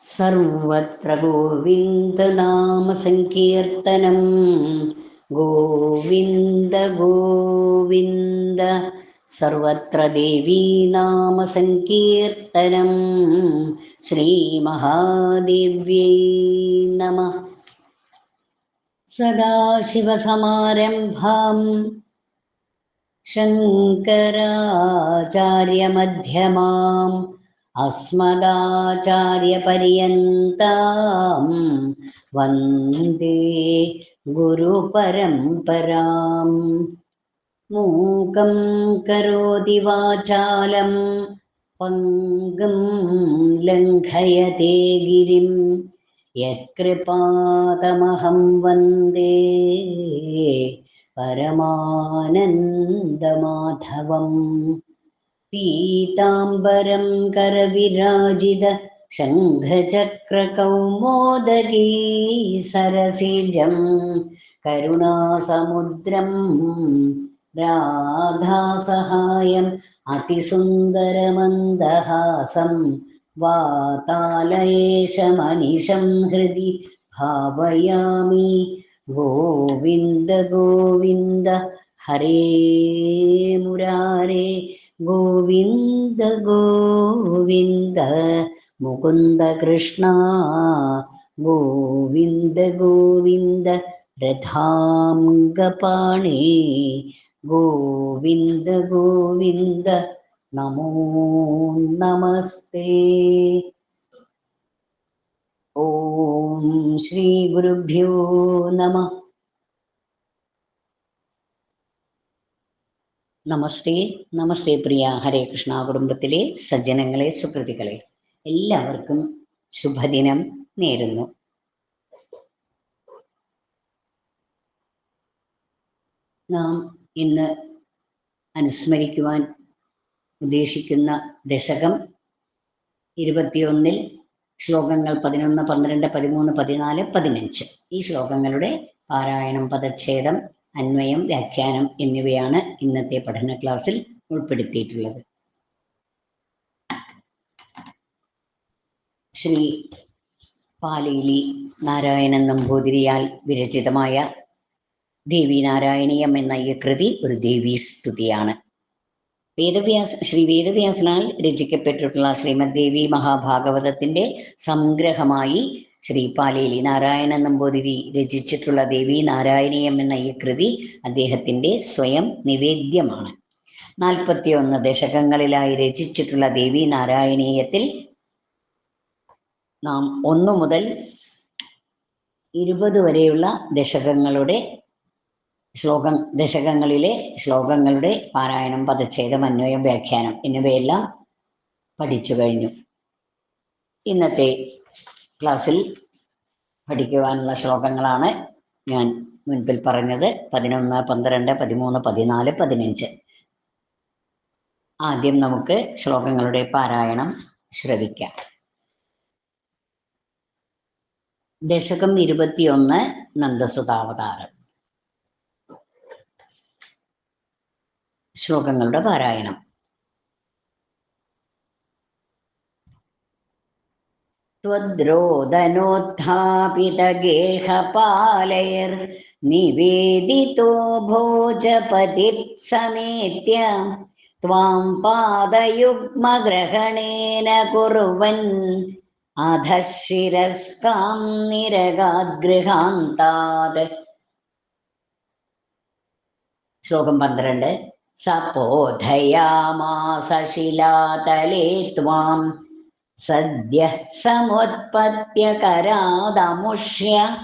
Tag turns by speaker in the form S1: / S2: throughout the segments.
S1: സർവത്ര ഗോവിന്ദനാമസങ്കീർത്തനം ഗോവിന്ദ ഗോവിന്ദ സർവത്ര ദേവീനാമസങ്കീർത്തനം ശ്രീമഹാദേവ്യൈ നമ സദാശിവസമാരംഭാം शङ्कराचार्यमध्यमाम् अस्मदाचार्यपर्यन्तां वन्दे गुरुपरम्पराम्। मूकं करोति वाचालं पङ्गं लङ्घयते गिरिं यत्कृपातमहं वन्दे। परमानन्दमाधवम्। पीताम्बरं करविराजित शङ्खचक्रकौमोदगी सरसिजं करुणासमुद्रं राधासहायम्। अतिसुन्दरमन्दहासं वातालयेशमनिशं हृदि भावयामि गोविन्द गोविन्द हरे मुरारे। गोविन्द गोविन्द मुकुन्द कृष्णा। गोविन्द गोविन्द रथाङ्गपाणे। गोविन्द गोविन्द नमो नमस्ते। ശ്രീ ഗുരുഭ്യോ നമ നമസ്തേ നമസ്തേ പ്രിയ ഹരേ കൃഷ്ണ കുടുംബത്തിലെ സജ്ജനങ്ങളെ സുഹൃത്തുക്കളെ. എല്ലാവർക്കും ശുഭദിനം നേരുന്നു. നാം ഇന്ന് അനുസ്മരിക്കുവാൻ ഉദ്ദേശിക്കുന്ന ദശകം ഇരുപത്തിയൊന്നിൽ ശ്ലോകങ്ങൾ പതിനൊന്ന് പന്ത്രണ്ട് പതിമൂന്ന് പതിനാല് പതിനഞ്ച്. ഈ ശ്ലോകങ്ങളുടെ പാരായണം പദച്ഛേദം അന്വയം വ്യാഖ്യാനം എന്നിവയാണ് ഇന്നത്തെ പഠന ക്ലാസ്സിൽ ഉൾപ്പെടുത്തിയിട്ടുള്ളത്. ശ്രീ പാലേലി നാരായണൻ നമ്പൂതിരിയാൽ വിരചിതമായ ദേവി നാരായണീയം എന്ന ഈ കൃതി ഒരു ദേവീ സ്തുതിയാണ്. വേദവ്യാസ ശ്രീ വേദവ്യാസനാൽ രചിക്കപ്പെട്ടിട്ടുള്ള ശ്രീമദ് ദേവി മഹാഭാഗവതത്തിന്റെ സംഗ്രഹമായി ശ്രീ പാലേലി നാരായണ നമ്പൂതിരി രചിച്ചിട്ടുള്ള ദേവി നാരായണീയം എന്ന ഈ കൃതി അദ്ദേഹത്തിന്റെ സ്വയം നിവേദ്യമാണ്. നാൽപ്പത്തിയൊന്ന് ദശകങ്ങളിലായി രചിച്ചിട്ടുള്ള ദേവി നാരായണീയത്തിൽ നാം ഒന്നു മുതൽ ഇരുപത് വരെയുള്ള ദശകങ്ങളുടെ ശ്ലോകം ദശകങ്ങളിലെ ശ്ലോകങ്ങളുടെ പാരായണം പദച്ഛേദം അന്വയം വ്യാഖ്യാനം എന്നിവയെല്ലാം പഠിച്ചു കഴിഞ്ഞു. ഇന്നത്തെ ക്ലാസ്സിൽ പഠിക്കുവാനുള്ള ശ്ലോകങ്ങളാണ് ഞാൻ മുൻപിൽ പറഞ്ഞത്. പതിനൊന്ന് പന്ത്രണ്ട് പതിമൂന്ന് പതിനാല് പതിനഞ്ച്. ആദ്യം നമുക്ക് ശ്ലോകങ്ങളുടെ പാരായണം ശ്രവിക്കാം. ദശകം ഇരുപത്തിയൊന്ന് നന്ദസുതാവതാരം. ശ്ലോകങ്ങളുടെ പാരായണം त्वद्रोदनोत्थापितगेहपालैर्निवेदितो भोजपतिः समेत्य त्वां पादयुग्मग्रहणेन कुर्वन् अधः शिरस्कां निरगाद्गृहान्तात् ശ്ലോകം പന്ത്രണ്ട് സപോധയാമാസ ശിലാതലേ ത്വാം. സദ്യഃ സമുത്പത്യ കരാദമുഷ്യ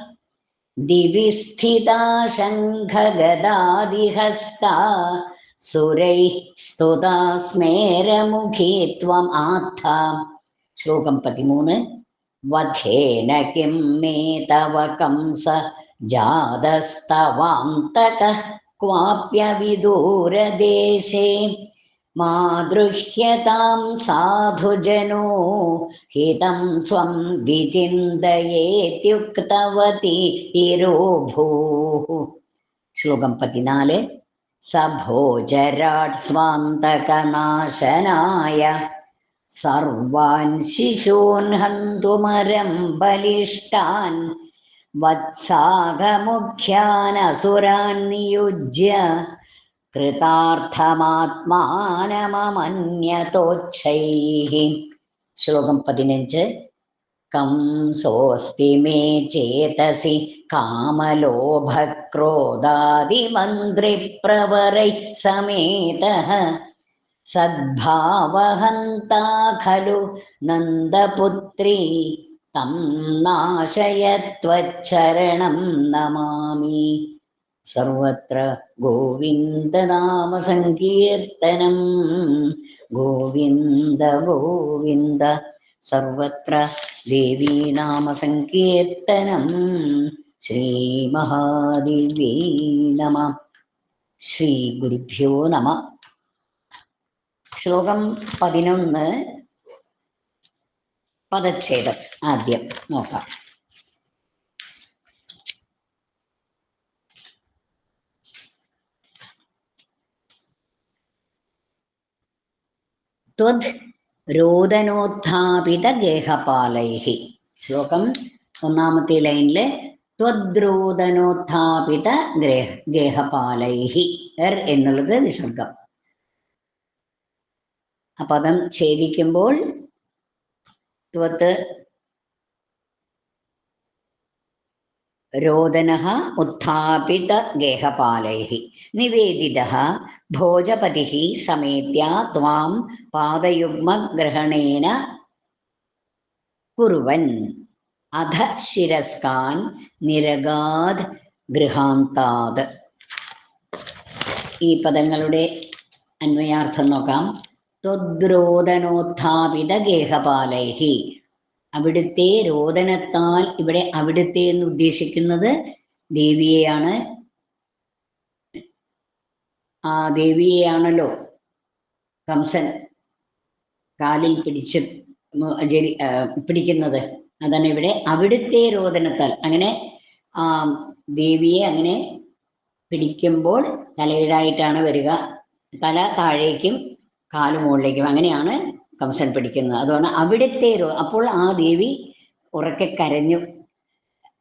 S1: ദിവി സ്ഥിതാ ശംഖഗദാദിഹസ്താ. സുരൈः സ്തുതാ സ്മേരമുഖീ ത്വം ആത്ഥ. ശ്ലോകം പതിമൂന്ന്. വധേന കിം മേ തവ क्वाप्यविदूरदेशे। मा दृह्यतां साधुजनो, हितं स्वं विचिन्तयेत्युक्तवती तिरोभूः। श्लोकं पतिनाले सभोजराट् स्वान्तकनाशनाय सर्वान् शिशून् हन्तुमरं बलिष्ठान् വത്സാഗമുഖ്യാനസുരാൻ നിയുജ്യ കൃതാർത്ഥമാത്മാനമന്യതോച്ഛൈ ശ്ലോകം പതിനഞ്ച്. കംസോസ്തി മേ ചേതസി കാമലോഭക്രോധാദിമന്ത്രിപ്രവരൈ സമേത. സദ്ഭാവഹന്താ ഖലു നന്ദപുത്രീ തം നാശയത്വച്ചരണം നമാമി. സർവത്ര ഗോവിന്ദനാമസങ്കീർത്തനം. ഗോവിന്ദ ഗോവിന്ദ സർവത്ര ദേവീനാമസങ്കീർത്തനം. ശ്രീമഹാദിവ്യേ നമ. ശ്രീഗുരുഭ്യോ നമ. ശ്ലോകം പതിനൊന്ന്. പദച്ഛേദം. ആദ്യം നോക്കാം. ത്വദ് രോദനോത്ഥാപിത ഗേഹപാലൈः ശ്ലോകം ഒന്നാമത്തെ ലൈനിൽ ത്വദ്രോദനോത്ഥാപിത ഗ്രേഹ ഗേഹപാലൈഹി. എർ എന്നുള്ളത് വിസർഗം ആ പദം ഛേദിക്കുമ്പോൾ ത്വത്ത് रोदनः उत्थापितगेहपालैः निवेदितः भोजपतिः समेत्य त्वां पादयुग्मग्रहणेन कुर्वन् अध शिरस्कान् നിരഗാത് ഗൃഹാന്താത് ഈ പദങ്ങളുടെ അന്വയാർത്ഥം നോക്കാം ത്വദ്രോദനോത്ഥാപിത ഗേഹപാലൈഹി അവിടുത്തെ രോദനത്താൽ ഇവിടെ അവിടുത്തെ എന്ന് ഉദ്ദേശിക്കുന്നത് ദേവിയെയാണ്. ആ ദേവിയെയാണല്ലോ കംസൻ കാലിൽ പിടിച്ച് ജരി പിടിക്കുന്നത്. അതാണ് ഇവിടെ അവിടുത്തെ രോദനത്താൽ. അങ്ങനെ ആ ദേവിയെ അങ്ങനെ പിടിക്കുമ്പോൾ തലയിടായിട്ടാണ് വരിക. തല താഴേക്കും കാൽ മുകളിലേക്കും. അങ്ങനെയാണ് കംസൻ പിടിക്കുന്നത് അതുകൊണ്ട് അവിടുത്തെ അപ്പോൾ ആ ദേവി ഉറക്കെ കരഞ്ഞു.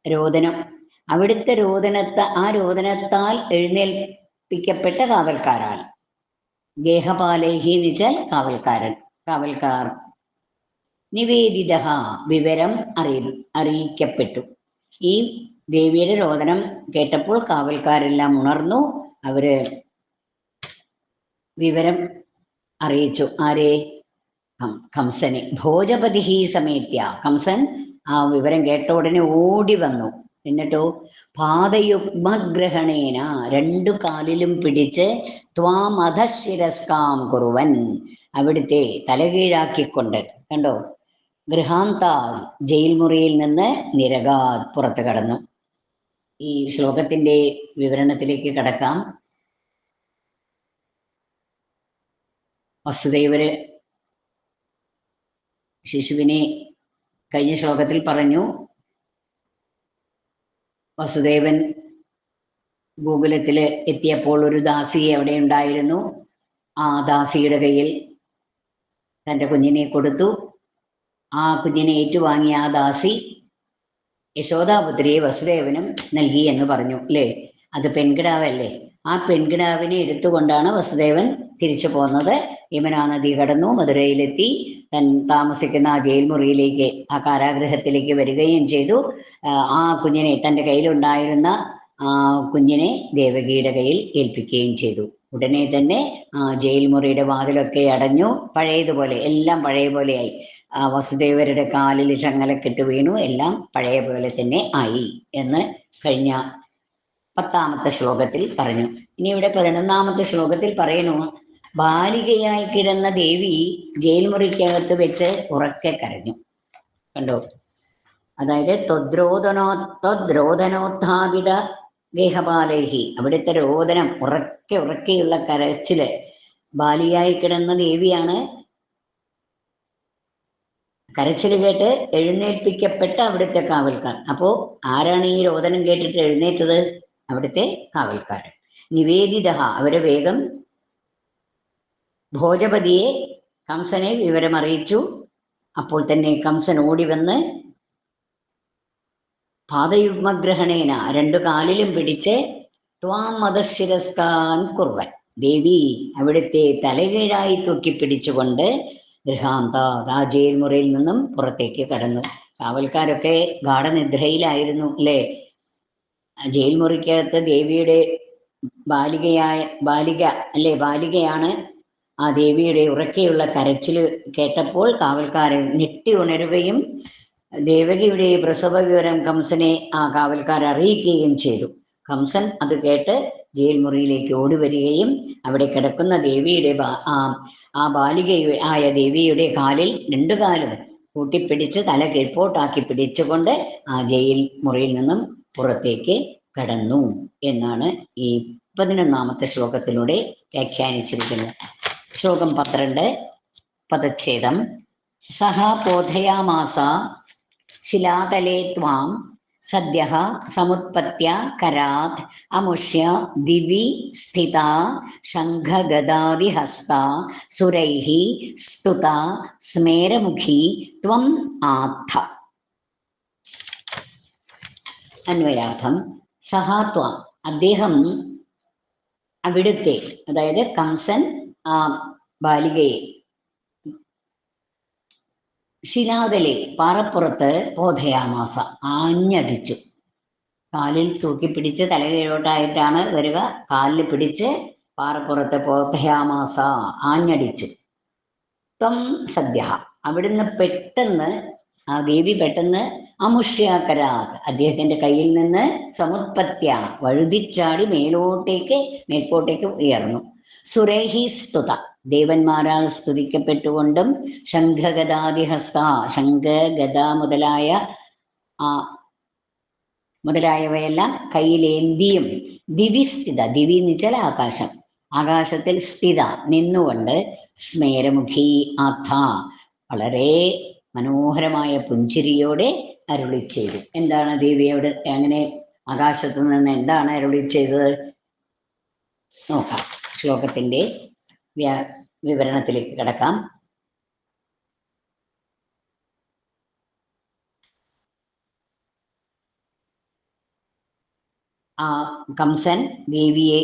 S1: രോദനം. അവിടുത്തെ രോദനത്ത ആ രോദനത്താൽ എഴുന്നേൽപ്പിക്കപ്പെട്ട കാവൽക്കാരാണ്. ഗേഹപാലേഹി എന്ന് വെച്ചാൽ കാവൽക്കാരൻ കാവൽക്കാർ. നിവേദിത വിവരം അറിയി അറിയിക്കപ്പെട്ടു. ഈ ദേവിയുടെ രോദനം കേട്ടപ്പോൾ കാവൽക്കാരെല്ലാം ഉണർന്നു. അവർ വിവരം അറിയിച്ചു. ആരെ? കംസനെ. ഭോജപതി സമേത്യ. കംസൻ ആ വിവരം കേട്ട ഉടനെ ഓടി വന്നു. എന്നിട്ടോ പാദയുഗ്മഗ്രഹണേന രണ്ടു കാലിലും പിടിച്ച് ത്വാം അധശിരസ്കാം കുറുവൻ അവിടുത്തെ തലകീഴാക്കിക്കൊണ്ട്. കണ്ടോ? ഗൃഹാന്ത ജയിൽ മുറിയിൽ നിന്ന് നിരകാ പുറത്തു കടന്നു. ഈ ശ്ലോകത്തിന്റെ വിവരണത്തിലേക്ക് കടക്കാം. വസുദേവര് ശിശുവിനെ കഴിഞ്ഞ ശ്ലോകത്തിൽ പറഞ്ഞു വസുദേവൻ ഗോകുലത്തിൽ എത്തിയപ്പോൾ ഒരു ദാസി അവിടെ ഉണ്ടായിരുന്നു. ആ ദാസിയുടെ കയ്യിൽ തന്റെ കുഞ്ഞിനെ കൊടുത്തു. ആ കുഞ്ഞിനെ ഏറ്റുവാങ്ങിയ ആ ദാസി യശോദാപുത്രിയെ വസുദേവനും നൽകി എന്ന് പറഞ്ഞു അല്ലേ? അത് പെൺകിടാവല്ലേ? ആ പെൺകിടാവിനെ എടുത്തുകൊണ്ടാണ് വസുദേവൻ തിരിച്ചു പോന്നത്. യമുനാ നദി കടന്നു മധുരയിലെത്തി. തൻ താമസിക്കുന്ന ആ ജയിൽ മുറിയിലേക്ക് ആ കാരാഗ്രഹത്തിലേക്ക് വരികയും ചെയ്തു. ആ, കുഞ്ഞിനെ തന്റെ കയ്യിലുണ്ടായിരുന്ന ആ കുഞ്ഞിനെ ദേവകിയുടെ കയ്യിൽ ഏൽപ്പിക്കുകയും ചെയ്തു. ഉടനെ തന്നെ ആ ജയിൽ മുറിയുടെ വാതിലൊക്കെ അടഞ്ഞു. പഴയതുപോലെ എല്ലാം പഴയ പോലെയായി വസുദേവരുടെ കാലിൽ ചങ്ങലക്കെട്ട് വീണു. എല്ലാം പഴയ പോലെ തന്നെ ആയി എന്ന് കഴിഞ്ഞ പത്താമത്തെ ശ്ലോകത്തിൽ പറഞ്ഞു. ഇനി ഇവിടെ പതിനൊന്നാമത്തെ ശ്ലോകത്തിൽ പറയുന്നു ബാലികയായി കിടന്ന ദേവി ജയിൽ മുറിക്കകത്ത് വെച്ച് ഉറക്കെ കരഞ്ഞു. കണ്ടോ? അതായത് ത്വദ്രോദനോ ത്വദ്രോദനോത്ഥാപിത ഗേഹപാലേഹി അവിടുത്തെ രോദനം ഉറക്കെ ഉറക്കെയുള്ള കരച്ചിൽ ബാലിയായി കിടന്ന ദേവിയാണ്. കരച്ചിൽ കേട്ട് എഴുന്നേൽപ്പിക്കപ്പെട്ട അവിടുത്തെ കാവൽക്കാർ അപ്പോ ആരാണ് ഈ രോദനം കേട്ടിട്ട് എഴുന്നേറ്റത്? അവിടുത്തെ കാവൽക്കാരൻ. നിവേദിത അവരെ വേഗം ഭോജപതിയെ കംസനെ വിവരമറിയിച്ചു. അപ്പോൾ തന്നെ കംസൻ ഓടി വന്ന് പാദയുഗ്മഗ്രഹണേന രണ്ടു കാലിലും പിടിച്ച് ത്വാം മതശിരസ്കാൻ കുർവൻ ദേവി അവിടുത്തെ തലകീഴായി തൂക്കി പിടിച്ചുകൊണ്ട് ഗൃഹാന്ത രാജയിൽ ജയിൽ മുറിയിൽ നിന്നും പുറത്തേക്ക് കടന്നു. കാവൽക്കാരൊക്കെ ഗാഠനിദ്രയിലായിരുന്നു അല്ലേ? ജയിൽ മുറിക്കകത്ത് ദേവിയുടെ ബാലികയായ ബാലിക അല്ലേ? ബാലികയാണ് ആ ദേവിയുടെ ഉറക്കെയുള്ള കരച്ചിൽ കേട്ടപ്പോൾ കാവൽക്കാരൻ ഞെട്ടി ഉണരുകയും ദേവകിയുടെ പ്രസവ വിവരം കംസനെ ആ കാവൽക്കാർ അറിയിക്കുകയും ചെയ്തു. കംസൻ അത് കേട്ട് ജയിൽ മുറിയിലേക്ക് ഓടി വരികയും അവിടെ കിടക്കുന്ന ദേവിയുടെ ആ ആ ബാലിക ആയ ദേവിയുടെ കാലിൽ രണ്ടു കാലും കൂട്ടിപ്പിടിച്ച് തല കീഴ്പോട്ടാക്കി പിടിച്ചുകൊണ്ട് ആ ജയിൽ മുറിയിൽ നിന്നും പുറത്തേക്ക് കടന്നു എന്നാണ് ഈ പതിനൊന്നാമത്തെ ശ്ലോകത്തിലൂടെ വ്യാഖ്യാനിച്ചിരിക്കുന്നത്. ശ്ലോകം പന്ത്രണ്ട് പദച്ഛേദം. സഹ ബോധയാമാസ ശിലാതലേ ത്വാം സദ്യ സമുത്പത്യ കരാത് അമുഷ്യ ദിവി സ്ഥിത ശംഖഗദാദിഹസ്ത സുരൈഃ സ്തുത സ്മേരമുഖി ത്വം ആത്ഥ അന്വയാർത്ഥം സഹാത്വം അദ്ദേഹം അവിടുത്തെ അതായത് കംസൻ ആ ബാലികയെ. ശിലാതലെ പാറപ്പുറത്ത് ബോധയാമാസ ആഞ്ഞടിച്ചു. കാലിൽ തൂക്കി പിടിച്ച് തല കീഴോട്ടായിട്ടാണ് വരിക. കാലിൽ പിടിച്ച് പാറപ്പുറത്ത് ബോധയാമാസ ആഞ്ഞടിച്ചു. ത്വം സദ്യ അവിടുന്ന് പെട്ടെന്ന് ആ ദേവി പെട്ടെന്ന് അമുഷ്യാകരാത് അദ്ദേഹത്തിന്റെ കയ്യിൽ നിന്ന് സമുത്പത്യ വഴുതിച്ചാടി മേലോട്ടേക്ക് മേൽപോട്ടേക്ക് ഉയർന്നു. സുരേഹി സ്തുത. ദേവന്മാരാൽ സ്തുതിക്കപ്പെട്ടുകൊണ്ടും ശംഖഗതാദിഹസ്ത ശംഖ ഗദ മുതലായ ആ മുതലായവയെല്ലാം കയ്യിലേന്തിയും. ദിവിസ്ഥിത ദിവി വെച്ചാൽ ആകാശം. ആകാശത്തിൽ സ്ഥിത നിന്നുകൊണ്ട് സ്മേരമുഖി ആഥ വളരെ മനോഹരമായ പുഞ്ചിരിയോടെ അരുളി ചെയ്തു. എന്താണ് ദേവിയോട് അങ്ങനെ ആകാശത്ത് നിന്ന് എന്താണ് അരുളി ചെയ്തത്? നോക്കാം. ശ്ലോകത്തിന്റെ വിവരണത്തിലേക്ക് കിടക്കാം. ആ കംസൻ ദേവിയെ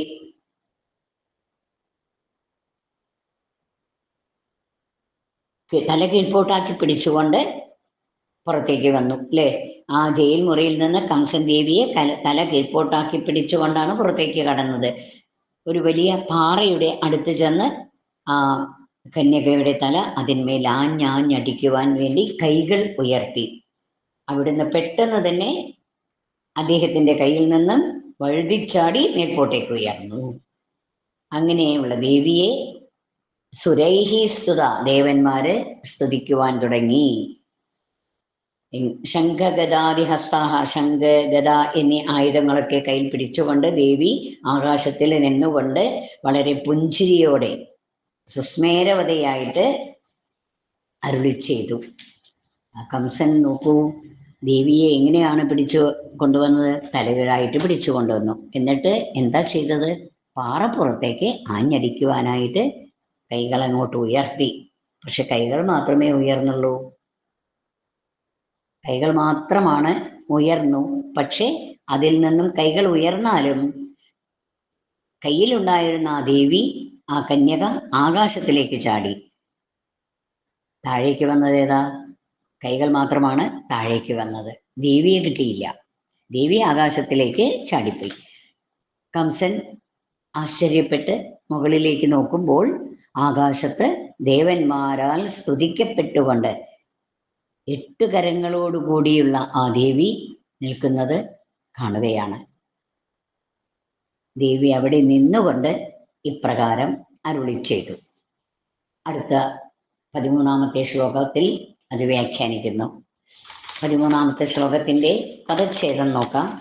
S1: തല കീഴ്പോട്ടാക്കി പിടിച്ചുകൊണ്ട് പുറത്തേക്ക് വന്നു അല്ലേ? ആ ജയിൽ മുറിയിൽ നിന്ന് കംസൻ ദേവിയെ തല കീഴ്പോട്ടാക്കി പിടിച്ചുകൊണ്ടാണ് പുറത്തേക്ക് കടന്നത്. ഒരു വലിയ പാറയുടെ അടുത്ത് ചെന്ന് ആ കന്യകയുടെ തല അതിന്മേൽ ആഞ്ഞാഞ്ഞടിക്കുവാൻ വേണ്ടി കൈകൾ ഉയർത്തി. അവിടുന്ന് പെട്ടെന്ന് തന്നെ അദ്ദേഹത്തിന്റെ കയ്യിൽ നിന്നും വഴുതിച്ചാടി മേൽപോട്ടേക്ക് ഉയർന്നു. അങ്ങനെയുള്ള ദേവിയെ സുരൈഹി സ്തുത ദേവന്മാര് സ്തുതിക്കുവാൻ തുടങ്ങി. ശംഖഗദാദിഹസ്താഹ ശംഖ ഗദ എന്നീ ആയുധങ്ങളൊക്കെ കയ്യിൽ പിടിച്ചുകൊണ്ട് ദേവി ആകാശത്തിൽ നിന്നുകൊണ്ട് വളരെ പുഞ്ചിരിയോടെ സുസ്മേരവതയായിട്ട് അരുളി ചെയ്തു. കംസൻ നോക്കൂ ദേവിയെ എങ്ങനെയാണ് പിടിച്ചു കൊണ്ടുവന്നത്? തലകീഴായിട്ട് പിടിച്ചു കൊണ്ടുവന്നു. എന്നിട്ട് എന്താ ചെയ്തത്? പാറപ്പുറത്തേക്ക് ആഞ്ഞടിക്കുവാനായിട്ട് കൈകൾ അങ്ങോട്ട് ഉയർത്തി. പക്ഷെ കൈകൾ മാത്രമേ ഉയർന്നുള്ളൂ. കൈകൾ മാത്രമാണ് ഉയർന്നു. പക്ഷേ അതിൽ നിന്നും കൈകൾ ഉയർന്നാലും കയ്യിലുണ്ടായിരുന്ന ആ ദേവി ആ കന്യക ആകാശത്തിലേക്ക് ചാടി. താഴേക്ക് വന്നത് ഏതാ? കൈകൾ മാത്രമാണ് താഴേക്ക് വന്നത്. ദേവിയെ കിട്ടിയില്ല. ദേവി ആകാശത്തിലേക്ക് ചാടിപ്പോയി. കംസൻ ആശ്ചര്യപ്പെട്ട് മുകളിലേക്ക് നോക്കുമ്പോൾ ആകാശത്ത് ദേവന്മാരാൽ സ്തുതിക്കപ്പെട്ടുകൊണ്ട് എട്ട് കരങ്ങളോട് കൂടിയുള്ള ആ ദേവി നിൽക്കുന്നത് കാണുകയാണ്. ദേവി അവിടെ നിന്നുകൊണ്ട് ഇപ്രകാരം അരുളി ചെയ്തു. അടുത്ത പതിമൂന്നാമത്തെ ശ്ലോകത്തിൽ അത് വ്യാഖ്യാനിക്കുന്നു. പതിമൂന്നാമത്തെ ശ്ലോകത്തിന്റെ പദച്ഛേദം നോക്കാം.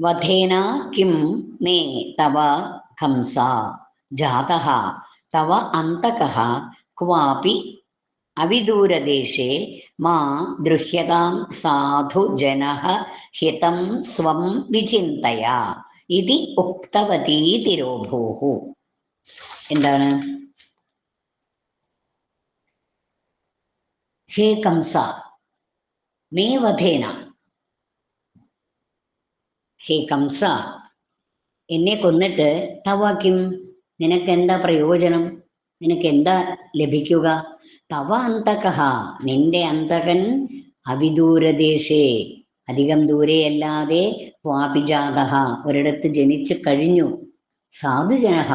S1: വധേന കിം നേ തവ ഹംസ ജാതഹ തവ അന്തകഹ ക്വാപി അവിദൂരദേശേ മാ ദൃഹ്യതാം സാധു ജനഃ ഹിതം സ്വം വിചിന്തയ. ഇതി ഉക്തവതീ തിരോഭൂഹു. എന്താണ്? ഹേ കംസ മേ വധേന. ഹേ കംസ എന്നെ കൊന്നിട്ട് തവാക്കും നിനക്ക് എന്താ പ്രയോജനം? നിനക്ക് എന്താ ലഭിക്കുക? തവ അന്തകഹ നിന്റെ അന്തകൻ അവിദൂരദേശേ. അധികം ദൂരെയല്ലാതെ വാപിജാതഹ ഒരിടത്ത് ജനിച്ചു കഴിഞ്ഞു. സാധുജനഹ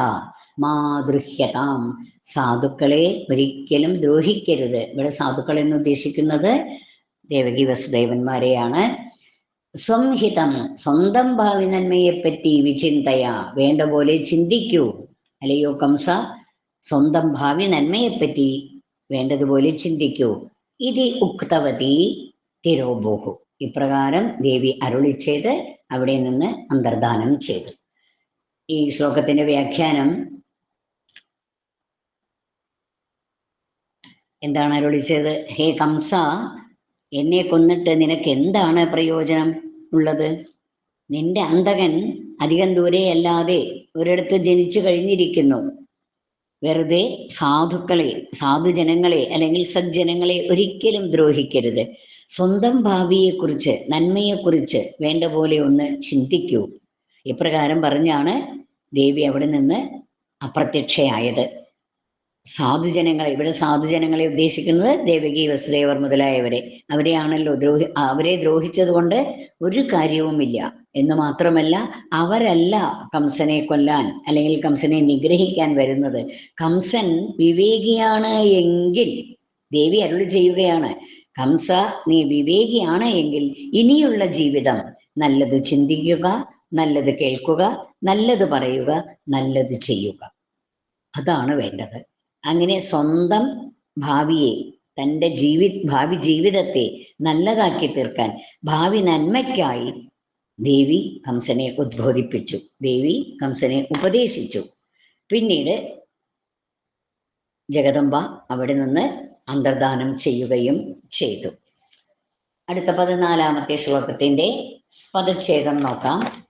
S1: മാതൃഹ്യതാം. സാധുക്കളെ ഒരിക്കലും ദ്രോഹിക്കരുത്. ഇവിടെ സാധുക്കൾ എന്ന് ഉദ്ദേശിക്കുന്നത് ദേവകി വസുദേവന്മാരെയാണ്. സ്വംഹിതം. സ്വന്തം ഭാവി നന്മയെപ്പറ്റി വിചിന്തയ. വേണ്ട പോലെ ചിന്തിക്കൂ. അല്ലയോ കംസ? സ്വന്തം ഭാവി നന്മയെപ്പറ്റി വേണ്ടതുപോലെ ചിന്തിക്കൂ. ഇതി ഉക്തവതി തിരോബോഹു. ഇപ്രകാരം ദേവി അരുളി ചെയ്ത് അവിടെ നിന്ന് അന്തർദാനം ചെയ്തു. ഈ ശ്ലോകത്തിന്റെ വ്യാഖ്യാനം എന്താണ് അരുളി ചെയ്ത്? ഹേ കംസ എന്നെ കൊന്നിട്ട് നിനക്ക് എന്താണ് പ്രയോജനം ഉള്ളത്? നിന്റെ അന്തകൻ അധികം ദൂരെയല്ലാതെ ഒരിടത്ത് ജനിച്ചു കഴിഞ്ഞിരിക്കുന്നു. വെറുതെ സാധുക്കളെ സാധുജനങ്ങളെ അല്ലെങ്കിൽ സജ്ജനങ്ങളെ ഒരിക്കലും ദ്രോഹിക്കരുത്. സ്വന്തം ഭാവിയെക്കുറിച്ച് നന്മയെക്കുറിച്ച് വേണ്ട പോലെ ഒന്ന് ചിന്തിക്കൂ. ഇപ്രകാരം പറഞ്ഞാണ് ദേവി അവിടെ നിന്ന് അപ്രത്യക്ഷയായത്. സാധുജനങ്ങളെ ഇവിടെ സാധുജനങ്ങളെ ഉദ്ദേശിക്കുന്നത് ദേവകി വസുദേവർ മുതലായവരെ. അവരെയാണല്ലോ ദ്രോഹി അവരെ ദ്രോഹിച്ചത് കൊണ്ട് ഒരു കാര്യവുമില്ല. എന്ന് മാത്രമല്ല അവരല്ല കംസനെ കൊല്ലാൻ അല്ലെങ്കിൽ കംസനെ നിഗ്രഹിക്കാൻ വരുന്നത്. കംസൻ വിവേകിയാണ് എങ്കിൽ ദേവി അരുളി ചെയ്യുകയാണ് കംസ നീ വിവേകിയാണ് എങ്കിൽ ഇനിയുള്ള ജീവിതം നല്ലത് ചിന്തിക്കുക നല്ലത് കേൾക്കുക നല്ലത് പറയുക നല്ലത് ചെയ്യുക. അതാണ് വേണ്ടത്. അങ്ങനെ സ്വന്തം ഭാവിയെ തന്റെ ജീവി ഭാവി ജീവിതത്തെ നല്ലതാക്കി തീർക്കാൻ ഭാവി നന്മയ്ക്കായി ദേവി കംസനെ ഉദ്ബോധിപ്പിച്ചു. ദേവി കംസനെ ഉപദേശിച്ചു. പിന്നീട് ജഗദംബ അവിടെ നിന്ന് അന്തർദാനം ചെയ്യുകയും ചെയ്തു. അടുത്ത പതിനാലാമത്തെ ശ്ലോകത്തിന്റെ പദച്ഛേദം നോക്കാം.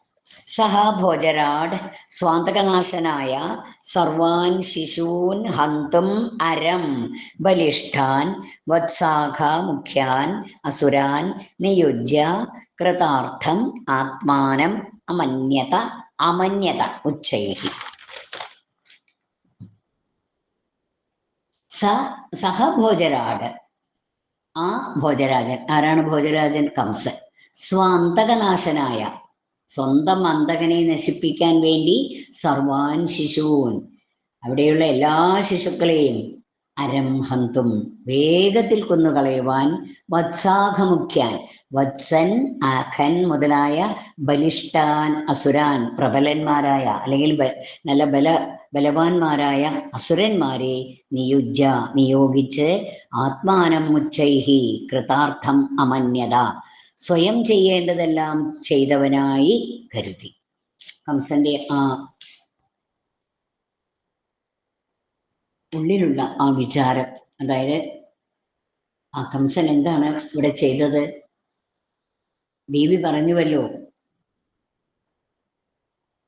S1: സഹ ഭോജരാട് സ്വാന്തകനാശനായ സർവാൻ ശിശൂൻ ഹന്തും അരം ബലിഷ്ഠാൻ വത്സാഖ മുഖ്യാൻ അസുരാൻ നിയുജ്യ കൃതാർത്ഥം ആത്മാനം അമന്യത അമന്യത ഉച്ചൈഹി. സ സഹ ഭോജരാട് ആ ഭോജരാജൻ ആരാണ് ഭോജരാജൻ? കംസൻ. സ്വാന്തകനാശനായ സ്വന്തം അന്തകനെ നശിപ്പിക്കാൻ വേണ്ടി സർവാൻ ശിശൂൻ അവിടെയുള്ള എല്ലാ ശിശുക്കളെയും അരം ഹന്തും വേഗത്തിൽ കൊന്നുകളയുവാൻ വത്സാഖമുഖ്യാൻ വത്സൻ ആഖൻ മുതലായ ബലിഷ്ഠാൻ അസുരാൻ പ്രബലന്മാരായ അല്ലെങ്കിൽ നല്ല ബല ബലവാന്മാരായ അസുരന്മാരെ നിയുജ്ജ നിയോഗിച്ച് ആത്മാനം മുച്ചൈഹി കൃതാർത്ഥം അമന്യത. സ്വയം ചെയ്യേണ്ടതെല്ലാം ചെയ്തവനായി കരുതി. കംസന്റെ ആ ഉള്ളിലുള്ള ആ വിചാരം അതായത് ആ കംസൻ എന്താണ് ഇവിടെ ചെയ്തത്? ദേവി പറഞ്ഞുവല്ലോ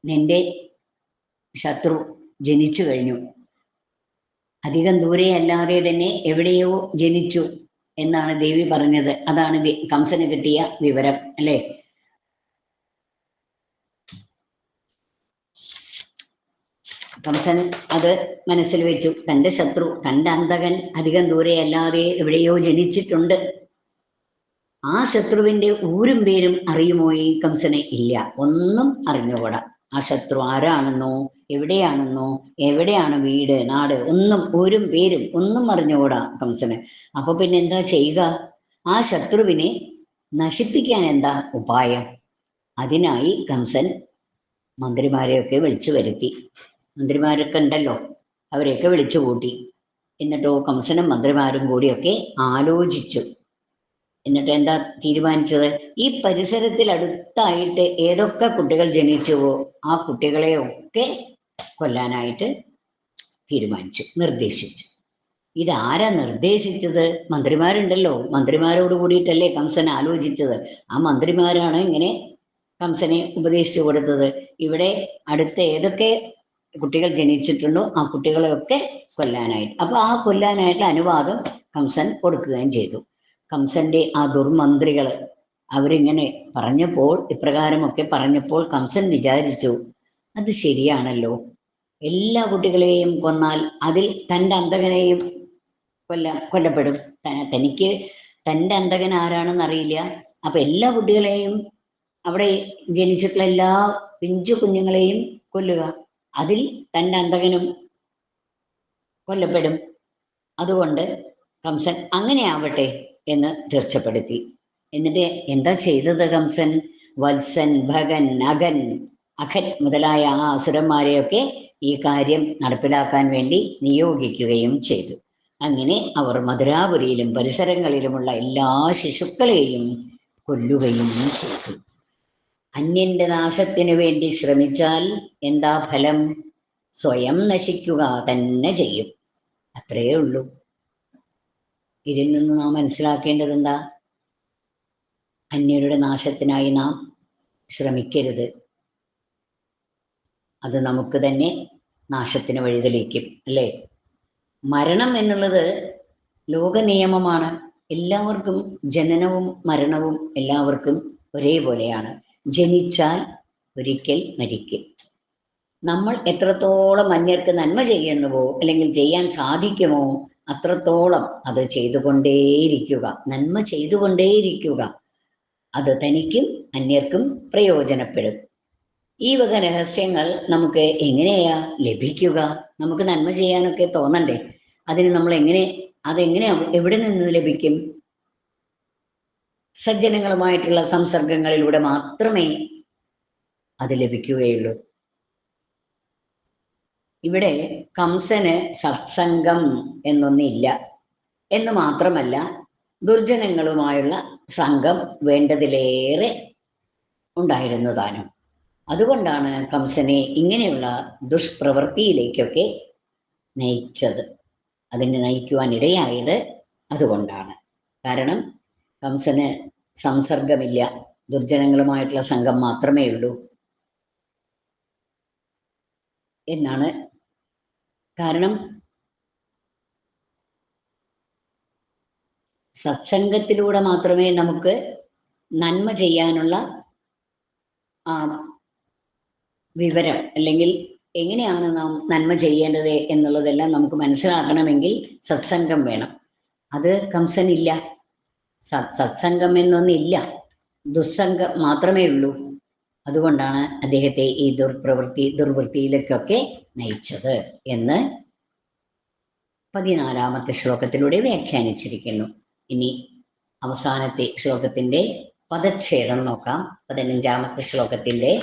S1: നിന്റെ ശത്രു ജനിച്ചു കഴിഞ്ഞു. അധികം ദൂരെ അല്ലാതെ തന്നെ എവിടെയോ ജനിച്ചു. എന്നാണ് ദേവി പറഞ്ഞത്. അതാണ് കംസന് കിട്ടിയ വിവരം അല്ലേ? കംസൻ അത് മനസ്സിൽ വെച്ചു. തന്റെ ശത്രു തന്റെ അന്തകൻ അധികം ദൂരെ അല്ലാതെ എവിടെയോ ജനിച്ചിട്ടുണ്ട്. ആ ശത്രുവിന്റെ ഊരും പേരും അറിയുമോ ഈ കംസനെ? ഇല്ല. ഒന്നും അറിഞ്ഞുകൂടാ. ആ ശത്രു ആരാണെന്നോ എവിടെയാണെന്നോ എവിടെയാണ് വീട് നാട് ഒന്നും ഒരും പേരും ഒന്നും അറിഞ്ഞുകൂടാ കംസന്. അപ്പൊ പിന്നെ എന്താ ചെയ്യുക? ആ ശത്രുവിനെ നശിപ്പിക്കാൻ എന്താ ഉപായം? അതിനായി കംസൻ മന്ത്രിമാരെയൊക്കെ വിളിച്ചു വരുത്തി. മന്ത്രിമാരൊക്കെ ഉണ്ടല്ലോ അവരെയൊക്കെ വിളിച്ചു കൂട്ടി. എന്നിട്ടോ കംസനും മന്ത്രിമാരും കൂടിയൊക്കെ ആലോചിച്ചു. എന്നിട്ട് എന്താ തീരുമാനിച്ചത്? ഈ പരിസരത്തിൽ അടുത്തായിട്ട് ഏതൊക്കെ കുട്ടികൾ ജനിച്ചുവോ ആ കുട്ടികളെ ഒക്കെ കൊല്ലാനായിട്ട് തീരുമാനിച്ചു നിർദ്ദേശിച്ചു. ഇതാരാ നിർദ്ദേശിച്ചത്? മന്ത്രിമാരുണ്ടല്ലോ. മന്ത്രിമാരോട് കൂടിയിട്ടല്ലേ കംസൻ ആലോചിച്ചത്. ആ മന്ത്രിമാരാണ് ഇങ്ങനെ കംസനെ ഉപദേശിച്ചു കൊടുത്തത്. ഇവിടെ അടുത്ത ഏതൊക്കെ കുട്ടികൾ ജനിച്ചിട്ടുണ്ടോ ആ കുട്ടികളെയൊക്കെ കൊല്ലാനായിട്ട്. അപ്പൊ ആ കൊല്ലാനായിട്ട് അനുവാദം കംസൻ കൊടുക്കുകയും ചെയ്തു. കംസന്റെ ആ ദുർമന്ത്രികൾ അവരിങ്ങനെ പറഞ്ഞപ്പോൾ ഇപ്രകാരമൊക്കെ പറഞ്ഞപ്പോൾ കംസൻ വിചാരിച്ചു അത് ശരിയാണല്ലോ. എല്ലാ കുട്ടികളെയും കൊന്നാൽ അതിൽ തന്റെ അന്തകനെയും കൊല്ല കൊല്ലപ്പെടും. തനിക്ക് തന്റെ അന്തകൻ ആരാണെന്ന് അറിയില്ല. അപ്പൊ എല്ലാ കുട്ടികളെയും അവിടെ ജനിച്ചിട്ടുള്ള എല്ലാ പിഞ്ചു കുഞ്ഞുങ്ങളെയും കൊല്ലുക. അതിൽ തന്റെ അന്തകനും കൊല്ലപ്പെടും. അതുകൊണ്ട് കംസൻ അങ്ങനെ ആവട്ടെ എന്ന് തീർച്ചപ്പെടുത്തി. എന്നിട്ട് എന്താ ചെയ്തത് കംസൻ? വത്സൻ ഭഗൻ അഗൻ. അഖൻ മുതലായ ആ അസുരന്മാരെയൊക്കെ ഈ കാര്യം നടപ്പിലാക്കാൻ വേണ്ടി നിയോഗിക്കുകയും ചെയ്തു. അങ്ങനെ അവർ മധുരാപുരിയിലും പരിസരങ്ങളിലുമുള്ള എല്ലാ ശിശുക്കളെയും കൊല്ലുകയും ചെയ്തു. അന്യന്റെ നാശത്തിനു വേണ്ടി ശ്രമിച്ചാൽ എന്താ ഫലം? സ്വയം നശിക്കുക തന്നെ ചെയ്യും. അത്രയേ ഉള്ളൂ. ഇതിൽ നിന്ന് നാം മനസ്സിലാക്കേണ്ടത് അന്യരുടെ നാശത്തിനായി നാം ശ്രമിക്കരുത്. അത് നമുക്ക് തന്നെ നാശത്തിന് വഴിതെളിക്കും അല്ലേ? മരണം എന്നുള്ളത് ലോക നിയമമാണ്. എല്ലാവർക്കും ജനനവും മരണവും എല്ലാവർക്കും ഒരേപോലെയാണ്. ജനിച്ചാൽ ഒരിക്കൽ മരിക്കും. നമ്മൾ എത്രത്തോളം അന്യർക്ക് നന്മ ചെയ്യുന്നുവോ അല്ലെങ്കിൽ ചെയ്യാൻ സാധിക്കുമോ അത്രത്തോളം അത് ചെയ്തുകൊണ്ടേയിരിക്കുക. നന്മ ചെയ്തുകൊണ്ടേയിരിക്കുക. അത് തനിക്കും അന്യർക്കും പ്രയോജനപ്പെടും. ഈ വക രഹസ്യങ്ങൾ നമുക്ക് എങ്ങനെയാ ലഭിക്കുക? നമുക്ക് നന്മ ചെയ്യാനൊക്കെ തോന്നണ്ടേ? അതിന് നമ്മൾ എങ്ങനെ അതെങ്ങനെ എവിടെ നിന്ന് ലഭിക്കും? സജ്ജനങ്ങളുമായിട്ടുള്ള സംസർഗങ്ങളിലൂടെ മാത്രമേ അത് ലഭിക്കുകയുള്ളൂ. ഇവിടെ കംസന് സത്സംഗം എന്നൊന്നില്ല. എന്ന് മാത്രമല്ല ദുർജനങ്ങളുമായുള്ള സംഘം വേണ്ടതിലേറെ ഉണ്ടായിരുന്നു താനും അതുകൊണ്ടാണ് കംസനെ ഇങ്ങനെയുള്ള ദുഷ്പ്രവൃത്തിയിലേക്കൊക്കെ നയിച്ചത്. അതിനെ നയിക്കുവാൻ ഇടയായത് അതുകൊണ്ടാണ്. കാരണം കംസന് സംസർഗമില്ല. ദുർജനങ്ങളുമായിട്ടുള്ള സംഘം മാത്രമേ ഉള്ളൂ. എന്നാണ് കാരണം സത്സംഗത്തിലൂടെ മാത്രമേ നമുക്ക് നന്മ ചെയ്യാനുള്ള ആ വിവരം അല്ലെങ്കിൽ എങ്ങനെയാണ് നാം നന്മ ചെയ്യേണ്ടത് എന്നുള്ളതെല്ലാം നമുക്ക് മനസ്സിലാക്കണമെങ്കിൽ സത്സംഗം വേണം. അത് കംസൻ ഇല്ല സത്സംഗം എന്നൊന്നില്ല ദുസ്സംഗം മാത്രമേ ഉള്ളൂ. അതുകൊണ്ടാണ് അദ്ദേഹത്തെ ഈ ദുർപ്രവൃത്തി ദുർവൃത്തിയിലേക്കൊക്കെ നയിച്ചത് എന്ന് പതിനാലാമത്തെ ശ്ലോകത്തിലൂടെ വ്യാഖ്യാനിച്ചിരിക്കുന്നു. ഇനി അവസാനത്തെ ശ്ലോകത്തിന്റെ പദച്ഛേദം നോക്കാം. പതിനഞ്ചാമത്തെ ശ്ലോകത്തിന്റെ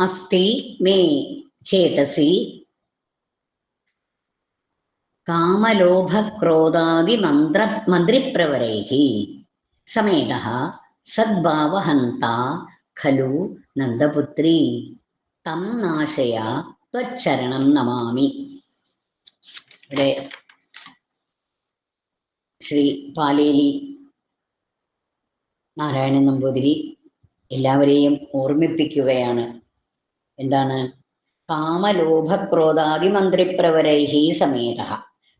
S1: അസ്തി മേ ചേതസി കാമലോഭക്രോധാദി മന്ത്ര മന്ത്രിപ്രവരൈഹി സമേത സദ്ഭാവഹന്ത ഖലു നന്ദപുത്രി. തം നാശയ ത്വച്ചരണം നമാമി. ഇവിടെ ശ്രീ പാലേലി നാരായണൻ നമ്പൂതിരി എല്ലാവരെയും ഓർമ്മിപ്പിക്കുകയാണ്. എന്താണ്? കാമലോഭക്രോധാദി മന്ത്രിപ്രവരൈഹി സമേത.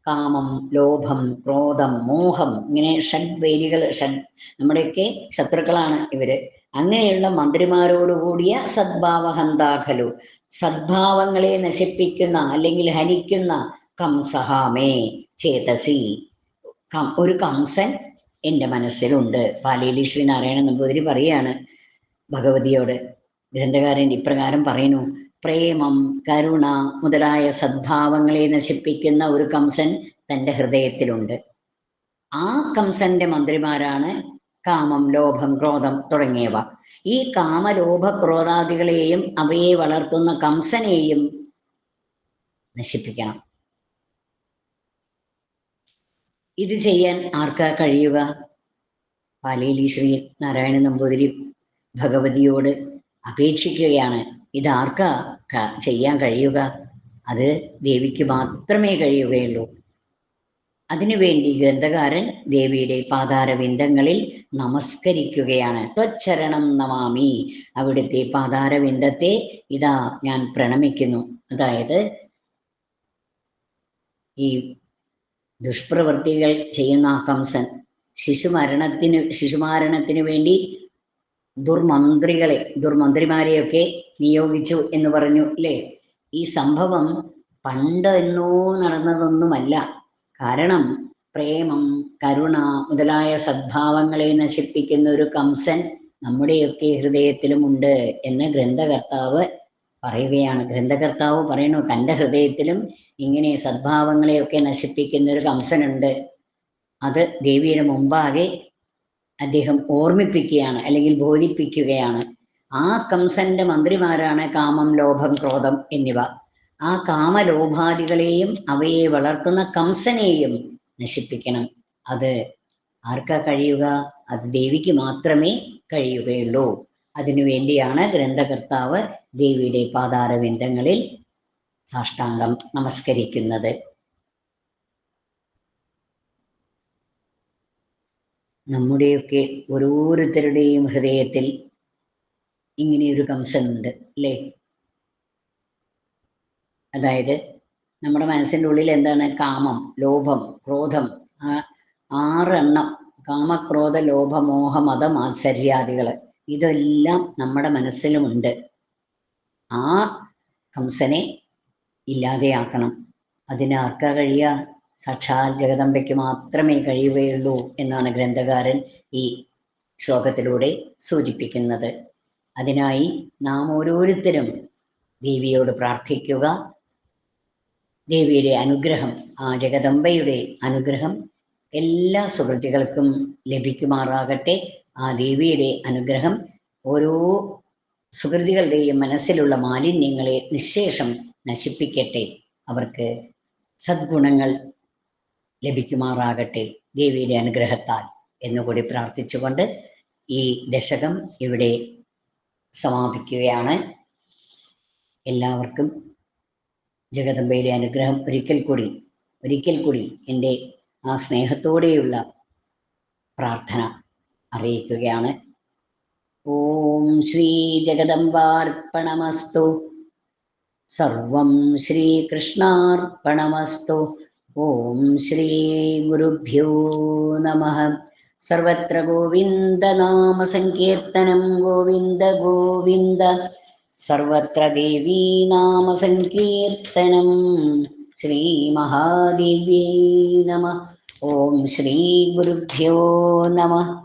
S1: കാമം ലോഭം ക്രോധം മോഹം ഇങ്ങനെ ഷഡ്വേലികൾ ഷഡ് നമ്മുടെയൊക്കെ ശത്രുക്കളാണ് ഇവർ. അങ്ങനെയുള്ള മന്ത്രിമാരോടുകൂടിയ സദ്ഭാവഹന്താഖലു സദ്ഭാവങ്ങളെ നശിപ്പിക്കുന്ന അല്ലെങ്കിൽ ഹനിക്കുന്ന കംസഹാമേ ചേതസി ഒരു കംസൻ എന്റെ മനസ്സിലുണ്ട്. പാലേലി ശ്രീനാരായണ നമ്പൂതിരി പറയാണ് ഭഗവതിയോട് ഗ്രന്ഥകാരൻ ഇപ്രകാരം പറയുന്നു പ്രേമം കരുണ മുതലായ സദ്ഭാവങ്ങളെ നശിപ്പിക്കുന്ന ഒരു കംസൻ തന്റെ ഹൃദയത്തിലുണ്ട്. ആ കംസന്റെ മന്ത്രിമാരാണ് കാമം ലോഭം ക്രോധം തുടങ്ങിയവ. ഈ കാമലോഭ ക്രോധാദികളെയും അവയെ വളർത്തുന്ന കംസനെയും നശിപ്പിക്കണം. ഇത് ചെയ്യാൻ ആർക്കാ കഴിയുക? പാലേലി ശ്രീ നാരായണ നമ്പൂതിരി ഭഗവതിയോട് അപേക്ഷിക്കുകയാണ്. ഇതാർക്കാ ചെയ്യാൻ കഴിയുക? അത് ദേവിക്ക് മാത്രമേ കഴിയുകയുള്ളൂ. അതിനുവേണ്ടി ഗ്രന്ഥകാരൻ ദേവിയുടെ പാതാരവിന്ദങ്ങളിൽ നമസ്കരിക്കുകയാണ്. ത്വച്ചരണം നമാമി. അവിടുത്തെ പാതാരവിന്ദത്തെ ഇതാ ഞാൻ പ്രണമിക്കുന്നു. അതായത് ഈ ദുഷ്പ്രവൃത്തികൾ ചെയ്യുന്ന കംസൻ ശിശുമരണത്തിന് ശിശുമാരണത്തിന് വേണ്ടി ദുർമന്ത്രികളെ ദുർമന്ത്രിമാരെയൊക്കെ നിയോഗിച്ചു എന്ന് പറഞ്ഞു അല്ലേ ഈ സംഭവം പണ്ട് എന്നോ നടന്നതൊന്നുമല്ല. കാരണം പ്രേമം കരുണ മുതലായ സദ്ഭാവങ്ങളെ നശിപ്പിക്കുന്ന ഒരു കംസൻ നമ്മുടെയൊക്കെ ഹൃദയത്തിലുമുണ്ട് എന്ന് ഗ്രന്ഥകർത്താവ് പറയുകയാണ്. ഗ്രന്ഥകർത്താവ് പറയുന്നു തന്റെ ഹൃദയത്തിലും ഇങ്ങനെ സദ്ഭാവങ്ങളെയൊക്കെ നശിപ്പിക്കുന്ന ഒരു കംസനുണ്ട്. അത് ദേവിയുടെ മുമ്പാകെ അദ്ദേഹം ഓർമ്മിപ്പിക്കുകയാണ് അല്ലെങ്കിൽ ബോധിപ്പിക്കുകയാണ്. ആ കംസന്റെ മന്ത്രിമാരാണ് കാമം ലോഭം ക്രോധം എന്നിവ. ആ കാമലോഭാദികളെയും അവയെ വളർത്തുന്ന കംസനെയും നശിപ്പിക്കണം. അത് ആർക്കാ കഴിയുക? അത് ദേവിക്ക് മാത്രമേ കഴിയുകയുള്ളൂ. അതിനു വേണ്ടിയാണ് ഗ്രന്ഥകർത്താവ് ദേവിയുടെ പാതാരവിന്ദങ്ങളിൽ സാഷ്ടാംഗം നമസ്കരിക്കുന്നത്. നമ്മുടെയൊക്കെ ഓരോരുത്തരുടെയും ഹൃദയത്തിൽ ഇങ്ങനെയൊരു കംസനുണ്ട് അല്ലേ? അതായത് നമ്മുടെ മനസ്സിന്റെ ഉള്ളിൽ എന്താണ്? കാമം ലോഭം ക്രോധം. ആറെണ്ണം കാമക്രോധ ലോഭ മോഹ മത മാത്സര്യാദികൾ ഇതെല്ലാം നമ്മുടെ മനസ്സിലുമുണ്ട്. ആ കംസനെ ഇല്ലാതെയാക്കണം. അതിന് ആർക്കാ കഴിയുക? സാക്ഷാൽ ജഗദമ്പയ്ക്ക് മാത്രമേ കഴിയുകയുള്ളൂ എന്നാണ് ഗ്രന്ഥകാരൻ ഈ ശ്ലോകത്തിലൂടെ സൂചിപ്പിക്കുന്നത്. അതിനായി നാം ഓരോരുത്തരും ദേവിയോട് പ്രാർത്ഥിക്കുക. ദേവിയുടെ അനുഗ്രഹം ആ ജഗദമ്പയുടെ അനുഗ്രഹം എല്ലാ സുഹൃത്തുക്കൾക്കും ലഭിക്കുമാറാകട്ടെ. ആ ദേവിയുടെ അനുഗ്രഹം ഓരോ സുഹൃതികളുടെയും മനസ്സിലുള്ള മാലിന്യങ്ങളെ നിശേഷം നശിപ്പിക്കട്ടെ. അവർക്ക് സദ്ഗുണങ്ങൾ ലഭിക്കുമാറാകട്ടെ ദേവിയുടെ അനുഗ്രഹത്താൽ എന്നുകൂടി പ്രാർത്ഥിച്ചുകൊണ്ട് ഈ ദശകം ഇവിടെ സമാപിക്കുകയാണ്. എല്ലാവർക്കും ജഗദമ്പയുടെ അനുഗ്രഹം ഒരിക്കൽ കൂടി ഒരിക്കൽ കൂടി എന്റെ ആ സ്നേഹത്തോടെയുള്ള പ്രാർത്ഥന അറിയിക്കുകയാണ്. ഓം ശ്രീ ജഗദമ്പാർപ്പണമസ്തു സർവം ശ്രീകൃഷ്ണാർപ്പണമസ്തു ॐ श्रीगुरुभ्यो नमः। सर्वत्र गोविन्दनामसंकीर्तनं गोविन्द गोविन्द। सर्वत्र देवी नाम संकीर्तनं नमः। ॐ श्रीगुरुभ्यो नमः।